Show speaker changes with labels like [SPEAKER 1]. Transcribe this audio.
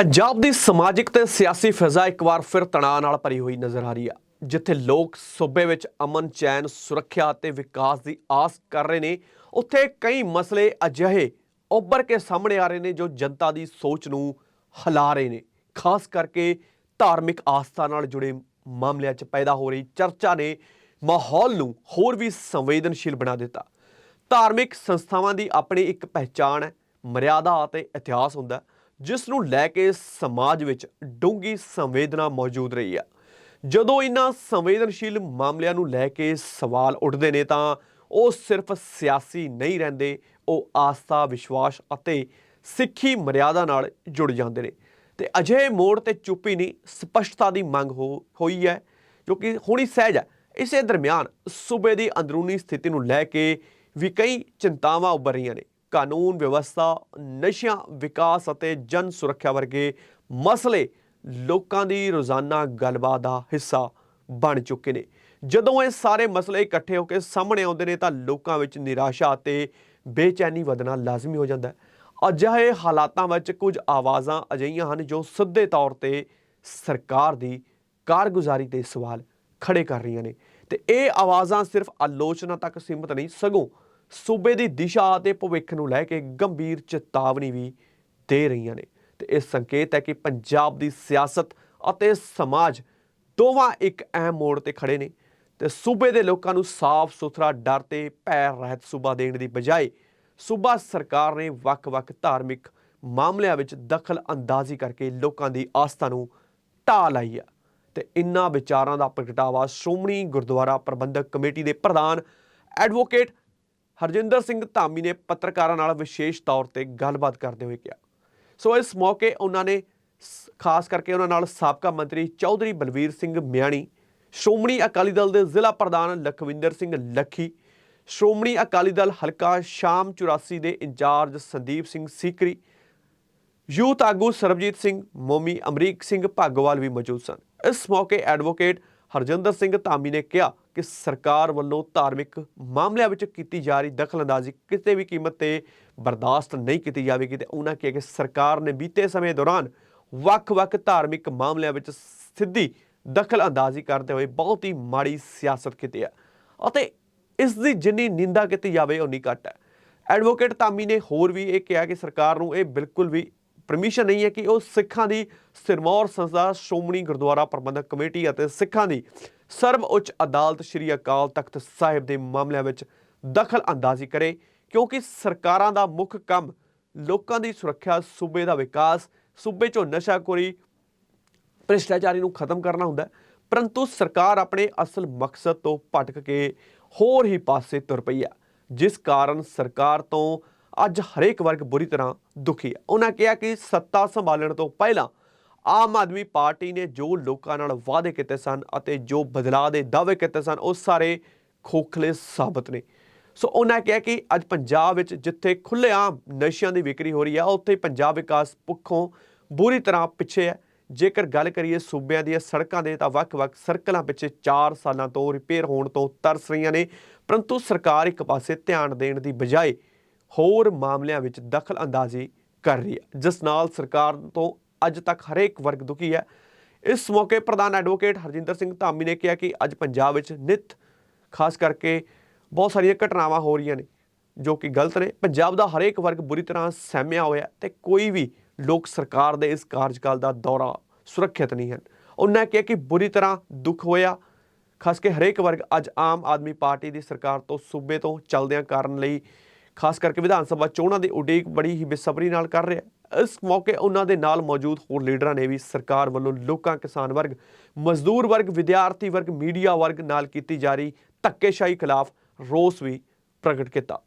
[SPEAKER 1] ਪੰਜਾਬ ਦੀ ਸਮਾਜਿਕ ਤੇ ਸਿਆਸੀ ਫਿਜ਼ਾ ਇੱਕ ਵਾਰ ਫਿਰ ਤਣਾਅ ਨਾਲ ਭਰੀ ਹੋਈ ਨਜ਼ਰ ਆ ਰਹੀ ਆ। ਜਿੱਥੇ ਲੋਕ ਸੂਬੇ ਵਿੱਚ ਅਮਨ ਚੈਨ ਸੁਰੱਖਿਆ ਅਤੇ ਵਿਕਾਸ ਦੀ ਆਸ ਕਰ ਰਹੇ ਨੇ ਉੱਥੇ ਕਈ ਮਸਲੇ ਅਜਿਹੇ ਉੱਭਰ ਕੇ ਸਾਹਮਣੇ ਆ ਰਹੇ ਨੇ ਜੋ ਜਨਤਾ ਦੀ ਸੋਚ ਨੂੰ ਹਿਲਾ ਰਹੇ ਨੇ। ਖਾਸ ਕਰਕੇ ਧਾਰਮਿਕ ਆਸਥਾ ਨਾਲ ਜੁੜੇ ਮਾਮਲਿਆਂ 'ਚ ਪੈਦਾ ਹੋ ਰਹੀ ਚਰਚਾ ਨੇ ਮਾਹੌਲ ਨੂੰ ਹੋਰ ਵੀ ਸੰਵੇਦਨਸ਼ੀਲ ਬਣਾ ਦਿੱਤਾ। ਧਾਰਮਿਕ ਸੰਸਥਾਵਾਂ ਦੀ ਆਪਣੀ ਇੱਕ ਪਹਿਚਾਣ ਹੈ ਮਰਿਆਦਾ ਅਤੇ ਇਤਿਹਾਸ ਹੁੰਦਾ ਹੈ, ਜਿਸ ਨੂੰ ਲੈ ਕੇ ਸਮਾਜ ਵਿੱਚ ਡੂੰਗੀ ਸੰਵੇਦਨਾ ਮੌਜੂਦ ਰਹੀ ਹੈ ਜਦੋਂ ਇਨ੍ਹਾਂ ਸੰਵੇਦਨਸ਼ੀਲ ਮਾਮਲਿਆਂ ਨੂੰ ਲੈ ਕੇ ਸਵਾਲ ਉੱਠਦੇ ਨੇ ਤਾਂ ਉਹ ਸਿਰਫ ਸਿਆਸੀ ਨਹੀਂ ਰਹਿੰਦੇ, ਉਹ ਆਸਥਾ, ਵਿਸ਼ਵਾਸ ਅਤੇ ਸਿੱਖੀ ਮਰਿਆਦਾ ਨਾਲ ਜੁੜ ਜਾਂਦੇ ਨੇ। ਤੇ ਅਜਿਹੇ ਮੋੜ ਤੇ ਚੁੱਪੀ ਨਹੀਂ, ਸਪਸ਼ਟਤਾ ਦੀ ਮੰਗ ਹੋ, ਹੋਈ ਹੈ, ਜੋ ਕਿ ਹੁਣੀ ਸਹਿਜ ਹੈ ਇਸੇ ਦਰਮਿਆਨ ਸੂਬੇ ਦੀ ਅੰਦਰੂਨੀ ਸਥਿਤੀ ਨੂੰ ਲੈ ਕੇ ਵੀ ਕਈ ਚਿੰਤਾਵਾਂ ਉੱਭਰ ਰਹੀਆਂ ਨੇ। ਕਾਨੂੰਨ ਵਿਵਸਥਾ, ਨਸ਼ਿਆਂ ਵਿਕਾਸ ਅਤੇ ਜਨ ਸੁਰੱਖਿਆ ਵਰਗੇ ਮਸਲੇ ਲੋਕਾਂ ਦੀ ਰੋਜ਼ਾਨਾ ਗੱਲਬਾਤ ਦਾ ਹਿੱਸਾ ਬਣ ਚੁੱਕੇ ਨੇ। ਜਦੋਂ ਇਹ ਸਾਰੇ ਮਸਲੇ ਇਕੱਠੇ ਹੋ ਕੇ ਸਾਹਮਣੇ ਆਉਂਦੇ ਨੇ ਤਾਂ ਲੋਕਾਂ ਵਿੱਚ ਨਿਰਾਸ਼ਾ ਅਤੇ ਬੇਚੈਨੀ ਵਧਣਾ ਲਾਜ਼ਮੀ ਹੋ ਜਾਂਦਾ ਹੈ। ਅਜਿਹੇ ਹਾਲਾਤਾਂ ਵਿੱਚ ਕੁਝ ਆਵਾਜ਼ਾਂ ਅਜਿਹੀਆਂ ਹਨ ਜੋ ਸਿੱਧੇ ਤੌਰ ਤੇ ਸਰਕਾਰ ਦੀ ਕਾਰਗੁਜ਼ਾਰੀ ਤੇ ਸਵਾਲ ਖੜੇ ਕਰ ਰਹੀਆਂ ਨੇ। ਤੇ ਇਹ ਆਵਾਜ਼ਾਂ ਸਿਰਫ ਆਲੋਚਨਾ ਤੱਕ ਸੀਮਤ ਨਹੀਂ, ਸਗੋਂ ਸੂਬੇ ਦੀ ਦਿਸ਼ਾ ਅਤੇ ਭਵਿੱਖ ਨੂੰ ਲੈ ਕੇ ਗੰਭੀਰ ਚੇਤਾਵਨੀ ਵੀ ਦੇ ਰਹੀਆਂ ਨੇ ਤੇ ਇਹ ਸੰਕੇਤ ਹੈ ਕਿ ਪੰਜਾਬ ਦੀ ਸਿਆਸਤ ਅਤੇ ਸਮਾਜ ਦੋਵਾਂ ਇੱਕ ਅਹਿਮ ਮੋੜ ਤੇ ਖੜੇ ਨੇ ਤੇ ਸੂਬੇ ਦੇ ਲੋਕਾਂ ਨੂੰ ਸਾਫ਼ ਸੁਥਰਾ ਡਰ ਤੇ ਭੈ ਰਹਿਤ ਸੂਬਾ ਦੇਣ ਦੀ ਬਜਾਏ ਸੂਬਾ ਸਰਕਾਰ ਨੇ ਵੱਖ-ਵੱਖ ਧਾਰਮਿਕ ਮਾਮਲਿਆਂ ਵਿੱਚ ਦਖਲ ਅੰਦਾਜ਼ੀ ਕਰਕੇ ਲੋਕਾਂ ਦੀ ਆਸਥਾ ਨੂੰ ਢਾਹ ਲਾਈ ਹੈ ਤੇ ਇਨ੍ਹਾਂ ਵਿਚਾਰਾਂ ਦਾ ਪ੍ਰਗਟਾਵਾ ਸ਼੍ਰੋਮਣੀ ਗੁਰਦੁਆਰਾ ਪ੍ਰਬੰਧਕ ਕਮੇਟੀ ਦੇ ਪ੍ਰਧਾਨ ਐਡਵੋਕੇਟ ਹਰਜਿੰਦਰ ਸਿੰਘ ਧਾਮੀ ਨੇ ਪੱਤਰਕਾਰਾਂ ਨਾਲ ਵਿਸ਼ੇਸ਼ ਤੌਰ ਤੇ ਗੱਲਬਾਤ ਕਰਦੇ ਹੋਏ ਕਿਹਾ। ਸੋ ਇਸ ਮੌਕੇ ਉਹਨਾਂ ਨੇ ਸ- ਖਾਸ ਕਰਕੇ ਉਹਨਾਂ ਨਾਲ ਸਾਬਕਾ ਮੰਤਰੀ ਚੌਧਰੀ ਬਲਵੀਰ ਸਿੰਘ ਮਿਆਣੀ, ਸ਼੍ਰੋਮਣੀ ਅਕਾਲੀ ਦਲ ਦੇ ਜ਼ਿਲ੍ਹਾ ਪ੍ਰਧਾਨ ਲਖਵਿੰਦਰ ਸਿੰਘ ਲੱਖੀ, ਸ਼੍ਰੋਮਣੀ ਅਕਾਲੀ ਦਲ ਹਲਕਾ ਸ਼ਾਮ 84 ਦੇ ਇੰਚਾਰਜ ਸੰਦੀਪ ਸਿੰਘ ਸੀਕਰੀ, ਯੂਥ ਆਗੂ ਸਰਬਜੀਤ ਸਿੰਘ, ਮੋਮੀ ਅਮਰੀਕ ਸਿੰਘ ਭਾਗੋਵਾਲ ਵੀ ਮੌਜੂਦ ਸਨ। ਇਸ ਮੌਕੇ ਐਡਵੋਕੇਟ ਹਰਜਿੰਦਰ ਸਿੰਘ ਧਾਮੀ ਨੇ ਕਿਹਾ ਕਿ ਸਰਕਾਰ ਵੱਲੋਂ ਧਾਰਮਿਕ ਮਾਮਲਿਆਂ ਵਿੱਚ ਕੀਤੀ ਜਾ ਰਹੀ ਦਖਲਅੰਦਾਜ਼ੀ ਕਿਸੇ ਵੀ ਕੀਮਤ ਤੇ ਬਰਦਾਸ਼ਤ ਨਹੀਂ ਕੀਤੀ ਜਾਵੇਗੀ ਤੇ ਉਹਨਾਂ ਕਿਹਾ ਕਿ ਸਰਕਾਰ ਨੇ ਬੀਤੇ ਸਮੇਂ ਦੌਰਾਨ ਵੱਖ-ਵੱਖ ਧਾਰਮਿਕ ਮਾਮਲਿਆਂ ਵਿੱਚ ਸਿੱਧੀ ਦਖਲਅੰਦਾਜ਼ੀ ਕਰਦੇ ਹੋਏ ਬਹੁਤ ਹੀ ਮਾੜੀ ਸਿਆਸਤ ਕੀਤੀ ਹੈ। ਅਤੇ ਇਸ ਦੀ ਜਿੰਨੀ ਨਿੰਦਾ ਕੀਤੀ ਜਾਵੇ, ਉਨੀ ਘੱਟ ਹੈ। ਐਡਵੋਕੇਟ ਧਾਮੀ ਨੇ ਹੋਰ ਵੀ ਇਹ ਕਿਹਾ ਕਿ ਸਰਕਾਰ ਨੂੰ ਇਹ ਬਿਲਕੁਲ ਵੀ ਪਰਮਿਸ਼ਨ ਨਹੀਂ ਹੈ ਕਿ ਉਹ ਸਿੱਖਾਂ ਦੀ ਸਿਰਮੌਰ ਸੰਸਥਾ ਸ਼੍ਰੋਮਣੀ ਗੁਰਦੁਆਰਾ ਪ੍ਰਬੰਧਕ ਕਮੇਟੀ ਅਤੇ ਸਿੱਖਾਂ ਦੀ ਸਰਵ ਉੱਚ ਅਦਾਲਤ ਸ੍ਰੀ ਅਕਾਲ ਤਖਤ ਸਾਹਿਬ ਦੇ ਮਾਮਲਿਆਂ ਵਿੱਚ ਦਖਲ ਅੰਦਾਜ਼ੀ ਕਰੇ, ਕਿਉਂਕਿ ਸਰਕਾਰਾਂ ਦਾ ਮੁੱਖ ਕੰਮ ਲੋਕਾਂ ਦੀ ਸੁਰੱਖਿਆ, ਸੂਬੇ ਦਾ ਵਿਕਾਸ, ਸੂਬੇ 'ਚੋਂ ਨਸ਼ਾਖੋਰੀ, ਭ੍ਰਿਸ਼ਟਾਚਾਰੀ ਨੂੰ ਖਤਮ ਕਰਨਾ ਹੁੰਦਾ ਪਰੰਤੂ ਸਰਕਾਰ ਆਪਣੇ ਅਸਲ ਮਕਸਦ ਤੋਂ ਭਟਕ ਕੇ ਹੋਰ ਹੀ ਪਾਸੇ ਤੁਰ ਪਈ ਹੈ, ਜਿਸ ਕਾਰਨ ਸਰਕਾਰ ਤੋਂ ਅੱਜ ਹਰੇਕ ਵਰਗ ਬੁਰੀ ਤਰ੍ਹਾਂ ਦੁਖੀ ਹੈ। ਉਹਨਾਂ ਕਿਹਾ ਕਿ ਸੱਤਾ ਸੰਭਾਲਣ ਤੋਂ ਪਹਿਲਾਂ ਆਮ ਆਦਮੀ ਪਾਰਟੀ ਨੇ ਜੋ ਲੋਕਾਂ ਨਾਲ ਵਾਅਦੇ ਕੀਤੇ ਸਨ ਅਤੇ ਜੋ ਬਦਲਾਅ ਦੇ ਦਾਅਵੇ ਕੀਤੇ ਸਨ, ਉਹ ਸਾਰੇ ਖੋਖਲੇ ਸਾਬਤ ਨੇ। ਸੋ ਉਹਨਾਂ ਕਿਹਾ ਕਿ ਅੱਜ ਪੰਜਾਬ ਵਿੱਚ ਜਿੱਥੇ ਖੁੱਲ੍ਹੇਆਮ ਨਸ਼ਿਆਂ ਦੀ ਵਿਕਰੀ ਹੋ ਰਹੀ ਹੈ, ਉੱਥੇ ਪੰਜਾਬ ਵਿਕਾਸ ਪੱਖੋਂ ਬੁਰੀ ਤਰ੍ਹਾਂ ਪਿੱਛੇ ਹੈ। ਜੇਕਰ ਗੱਲ ਕਰੀਏ ਸੂਬਿਆਂ ਦੀਆਂ ਸੜਕਾਂ ਦੇ, ਤਾਂ ਵੱਖ-ਵੱਖ ਸਰਕਲਾਂ ਪਿੱਛੇ 4 ਸਾਲਾਂ ਤੋਂ ਰਿਪੇਅਰ ਹੋਣ ਤੋਂ ਤਰਸ ਰਹੀਆਂ ਨੇ। ਪਰੰਤੂ ਸਰਕਾਰ ਇੱਕ ਪਾਸੇ ਧਿਆਨ ਦੇਣ ਦੀ ਬਜਾਏ ਹੋਰ ਮਾਮਲਿਆਂ ਵਿੱਚ ਦਖਲ ਅੰਦਾਜ਼ੀ ਕਰ ਰਹੀ ਹੈ। ਜਿਸ ਨਾਲ ਸਰਕਾਰ ਤੋਂ ਅੱਜ ਤੱਕ ਹਰੇਕ ਵਰਗ ਦੁਖੀ ਹੈ। ਇਸ ਮੌਕੇ ਪ੍ਰਧਾਨ ਐਡਵੋਕੇਟ ਹਰਜਿੰਦਰ ਸਿੰਘ ਧਾਮੀ ਨੇ ਕਿਹਾ ਕਿ ਅੱਜ ਪੰਜਾਬ ਵਿੱਚ ਨਿਤ, ਖਾਸ ਕਰਕੇ ਬਹੁਤ ਸਾਰੀਆਂ ਘਟਨਾਵਾਂ ਹੋ ਰਹੀਆਂ ਨੇ, ਜੋ ਕਿ ਗਲਤ ਨੇ। ਪੰਜਾਬ ਦਾ ਹਰੇਕ ਵਰਗ ਬੁਰੀ ਤਰ੍ਹਾਂ ਸਹਿਮਿਆ ਹੋਇਆ ਹੈ ਤੇ ਕੋਈ ਵੀ ਲੋਕ ਸਰਕਾਰ ਦੇ ਇਸ ਕਾਰਜਕਾਲ ਦਾ ਦੌਰਾ ਸੁਰੱਖਿਅਤ ਨਹੀਂ ਹਨ। ਉਹਨਾਂ ਕਿਹਾ ਕਿ ਬੁਰੀ ਤਰ੍ਹਾਂ ਦੁੱਖ ਹੋਇਆ। ਖਾਸ ਕੇ ਹਰੇਕ ਵਰਗ ਅੱਜ ਆਮ ਆਦਮੀ ਪਾਰਟੀ ਦੀ ਸਰਕਾਰ ਤੋਂ ਸੂਬੇ ਤੋਂ ਚੱਲਦਿਆਂ ਕਾਰਨ ਲਈ ਖਾਸ ਕਰਕੇ ਵਿਧਾਨ ਸਭਾ ਚੋਣਾਂ ਦੀ ਉਡੀਕ ਬੜੀ ਹੀ ਬੇਸਬਰੀ ਨਾਲ ਕਰ ਰਿਹਾ ਹੈ। ਇਸ ਮੌਕੇ ਉਹਨਾਂ ਦੇ ਨਾਲ ਮੌਜੂਦ ਹੋਰ ਲੀਡਰਾਂ ਨੇ ਵੀ ਸਰਕਾਰ ਵੱਲੋਂ ਲੋਕਾਂ, ਕਿਸਾਨ ਵਰਗ, ਮਜ਼ਦੂਰ ਵਰਗ, ਵਿਦਿਆਰਥੀ ਵਰਗ, ਮੀਡੀਆ ਵਰਗ ਨਾਲ ਕੀਤੀ ਜਾ ਰਹੀ ਧੱਕੇਸ਼ਾਹੀ ਖਿਲਾਫ ਰੋਸ ਵੀ ਪ੍ਰਗਟ ਕੀਤਾ